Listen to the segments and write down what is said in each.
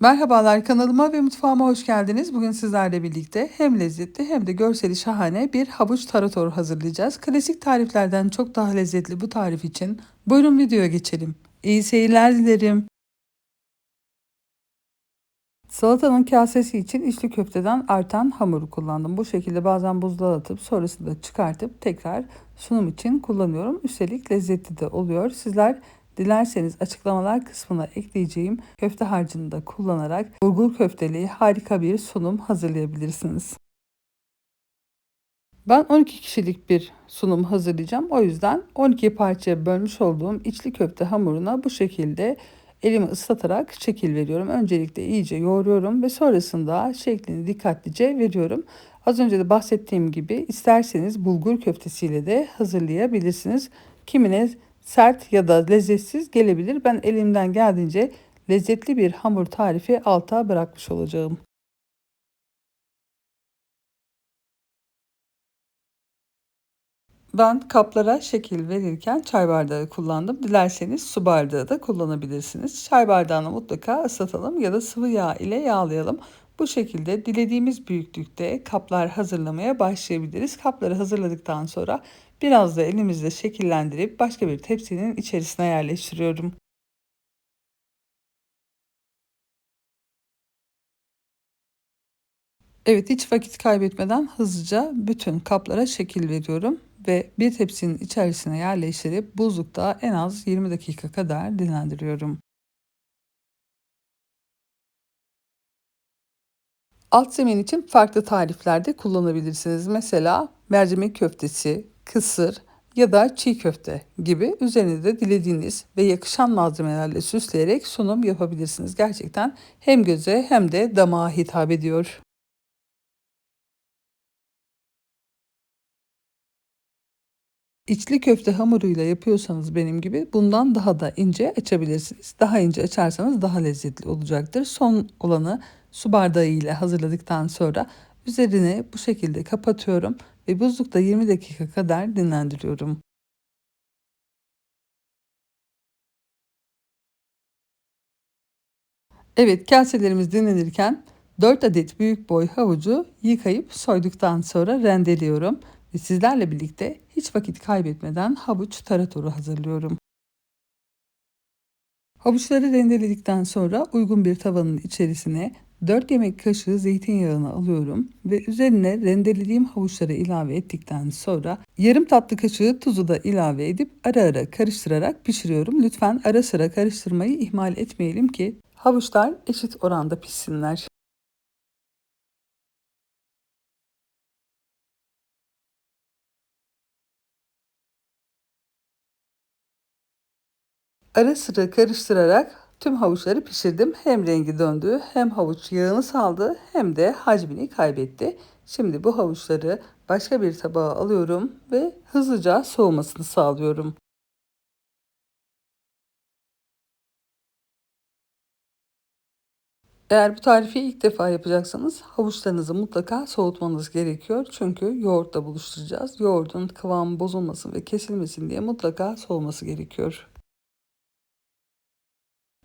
Merhabalar kanalıma ve mutfağıma hoş geldiniz. Bugün sizlerle birlikte hem lezzetli hem de görseli şahane bir havuç tarator hazırlayacağız. Klasik tariflerden çok daha lezzetli bu tarif için buyurun videoya geçelim. İyi seyirler dilerim. Salatanın kasesi için içli köfteden artan hamuru kullandım. Bu şekilde bazen buzluğa atıp sonrasında çıkartıp tekrar sunum için kullanıyorum. Üstelik lezzetli de oluyor. Sizler Dilerseniz açıklamalar kısmına ekleyeceğim köfte harcını da kullanarak bulgur köfteli harika bir sunum hazırlayabilirsiniz. Ben 12 kişilik bir sunum hazırlayacağım. O yüzden 12 parçaya bölmüş olduğum içli köfte hamuruna bu şekilde elimi ıslatarak şekil veriyorum. Öncelikle iyice yoğuruyorum ve sonrasında şeklini dikkatlice veriyorum. Az önce de bahsettiğim gibi isterseniz bulgur köftesiyle de hazırlayabilirsiniz. Kimine sert ya da lezzetsiz gelebilir. Ben elimden geldiğince lezzetli bir hamur tarifi alta bırakmış olacağım. Ben kaplara şekil verirken çay bardağı kullandım. Dilerseniz su bardağı da kullanabilirsiniz. Çay bardağını mutlaka ıslatalım ya da sıvı yağ ile yağlayalım. Bu şekilde dilediğimiz büyüklükte kaplar hazırlamaya başlayabiliriz. Kapları hazırladıktan sonra Biraz da elimizle şekillendirip başka bir tepsinin içerisine yerleştiriyorum. Evet hiç vakit kaybetmeden hızlıca bütün kaplara şekil veriyorum ve bir tepsinin içerisine yerleştirip buzlukta en az 20 dakika kadar dinlendiriyorum. Alt zemin için farklı tariflerde kullanabilirsiniz. Mesela mercimek köftesi, kısır ya da çiğ köfte gibi üzerine de dilediğiniz ve yakışan malzemelerle süsleyerek sunum yapabilirsiniz. Gerçekten hem göze hem de damağa hitap ediyor. İçli köfte hamuruyla yapıyorsanız benim gibi bundan daha da ince açabilirsiniz. Daha ince açarsanız daha lezzetli olacaktır. Son olanı su bardağı ile hazırladıktan sonra üzerine bu şekilde kapatıyorum ve buzlukta 20 dakika kadar dinlendiriyorum. Evet kaselerimiz dinlenirken 4 adet büyük boy havucu yıkayıp soyduktan sonra rendeliyorum ve sizlerle birlikte hiç vakit kaybetmeden havuç taratoru hazırlıyorum. Havuçları rendeledikten sonra uygun bir tavanın içerisine 4 yemek kaşığı zeytinyağını alıyorum ve üzerine rendelediğim havuçları ilave ettikten sonra yarım tatlı kaşığı tuzu da ilave edip ara ara karıştırarak pişiriyorum. Lütfen ara sıra karıştırmayı ihmal etmeyelim ki havuçlar eşit oranda pişsinler. Ara sıra karıştırarak Tüm havuçları pişirdim. Hem rengi döndü hem havuç yağını saldı hem de hacmini kaybetti. Şimdi bu havuçları başka bir tabağa alıyorum ve hızlıca soğumasını sağlıyorum. Eğer bu tarifi ilk defa yapacaksanız havuçlarınızı mutlaka soğutmanız gerekiyor. Çünkü yoğurtla buluşturacağız. Yoğurdun kıvamı bozulmasın ve kesilmesin diye mutlaka soğuması gerekiyor.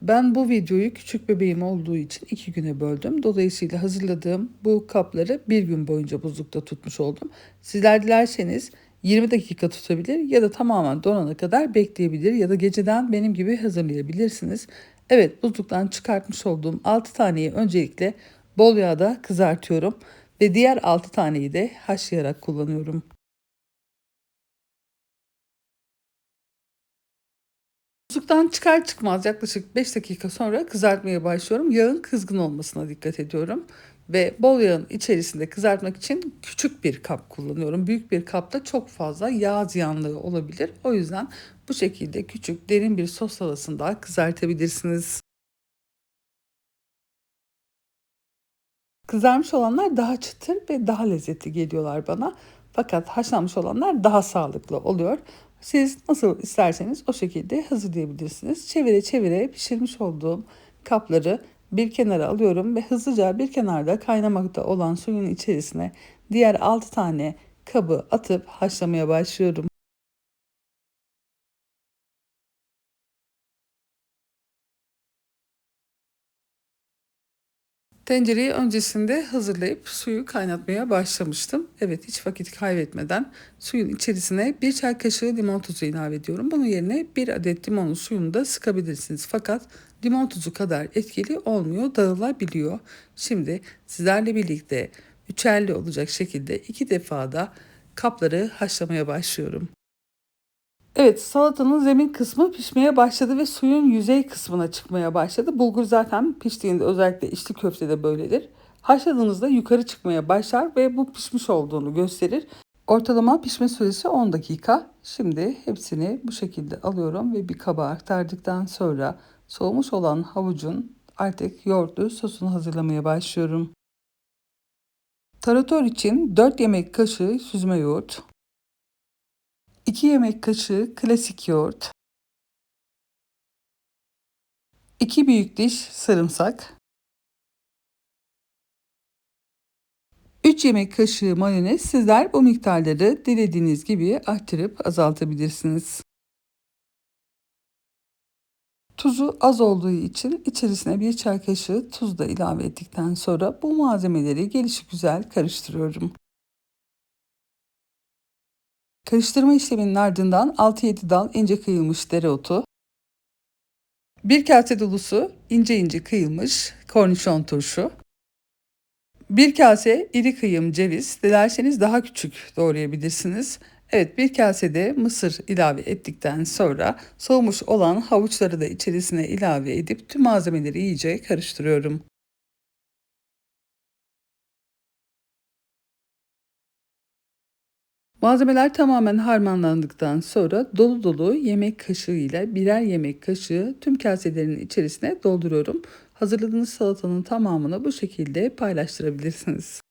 Ben bu videoyu küçük bebeğim olduğu için iki güne böldüm. Dolayısıyla hazırladığım bu kapları bir gün boyunca buzlukta tutmuş oldum. Sizler dilerseniz 20 dakika tutabilir ya da tamamen donana kadar bekleyebilir ya da geceden benim gibi hazırlayabilirsiniz. Evet buzluktan çıkartmış olduğum 6 taneyi öncelikle bol yağda kızartıyorum ve diğer 6 taneyi de haşlayarak kullanıyorum. Buzluktan çıkar çıkmaz yaklaşık 5 dakika sonra kızartmaya başlıyorum. Yağın kızgın olmasına dikkat ediyorum. Ve bol yağın içerisinde kızartmak için küçük bir kap kullanıyorum. Büyük bir kapta çok fazla yağ ziyanlığı olabilir. O yüzden bu şekilde küçük derin bir sos tavasında kızartabilirsiniz. Kızarmış olanlar daha çıtır ve daha lezzetli geliyorlar bana. Fakat haşlanmış olanlar daha sağlıklı oluyor. Siz nasıl isterseniz o şekilde hazırlayabilirsiniz. Çevire çevire pişirmiş olduğum kapları bir kenara alıyorum ve hızlıca bir kenarda kaynamakta olan suyun içerisine diğer 6 tane kabı atıp haşlamaya başlıyorum. Tencereyi öncesinde hazırlayıp suyu kaynatmaya başlamıştım. Evet hiç vakit kaybetmeden suyun içerisine bir çay kaşığı limon tuzu ilave ediyorum. Bunun yerine bir adet limonun suyunu da sıkabilirsiniz. Fakat limon tuzu kadar etkili olmuyor, dağılabiliyor. Şimdi sizlerle birlikte üçerli olacak şekilde iki defada kapları haşlamaya başlıyorum. Evet salatanın zemin kısmı pişmeye başladı ve suyun yüzey kısmına çıkmaya başladı. Bulgur zaten piştiğinde özellikle içli köftede böyledir. Haşladığınızda yukarı çıkmaya başlar ve bu pişmiş olduğunu gösterir. Ortalama pişme süresi 10 dakika. Şimdi hepsini bu şekilde alıyorum ve bir kaba aktardıktan sonra soğumuş olan havucun artık yoğurtlu sosunu hazırlamaya başlıyorum. Tarator için 4 yemek kaşığı süzme yoğurt, 2 yemek kaşığı klasik yoğurt, 2 büyük diş sarımsak, 3 yemek kaşığı mayonez sizler bu miktarları dilediğiniz gibi arttırıp azaltabilirsiniz. Tuzu az olduğu için içerisine bir çay kaşığı tuz da ilave ettikten sonra bu malzemeleri gelişigüzel karıştırıyorum. Karıştırma işleminin ardından 6-7 dal ince kıyılmış dereotu, bir kase dolusu ince ince kıyılmış kornişon turşu, bir kase iri kıyım ceviz, dilerseniz daha küçük doğrayabilirsiniz. Evet bir kasede mısır ilave ettikten sonra soğumuş olan havuçları da içerisine ilave edip tüm malzemeleri iyice karıştırıyorum. Malzemeler tamamen harmanlandıktan sonra dolu dolu yemek kaşığı ile birer yemek kaşığı tüm kaselerin içerisine dolduruyorum. Hazırladığınız salatanın tamamını bu şekilde paylaştırabilirsiniz.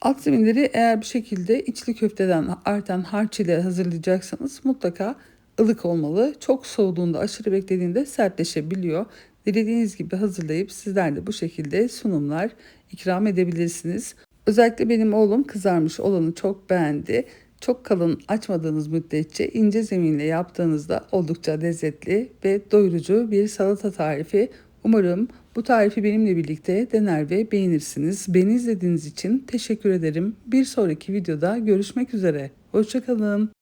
Alt zeminleri eğer bir şekilde içli köfteden artan harç ile hazırlayacaksanız mutlaka ılık olmalı. Çok soğuduğunda aşırı beklediğinde sertleşebiliyor. Dilediğiniz gibi hazırlayıp sizler de bu şekilde sunumlar ikram edebilirsiniz. Özellikle benim oğlum kızarmış olanı çok beğendi. Çok kalın açmadığınız müddetçe ince zeminle yaptığınızda oldukça lezzetli ve doyurucu bir salata tarifi. Umarım bu tarifi benimle birlikte dener ve beğenirsiniz. Beni izlediğiniz için teşekkür ederim. Bir sonraki videoda görüşmek üzere. Hoşçakalın.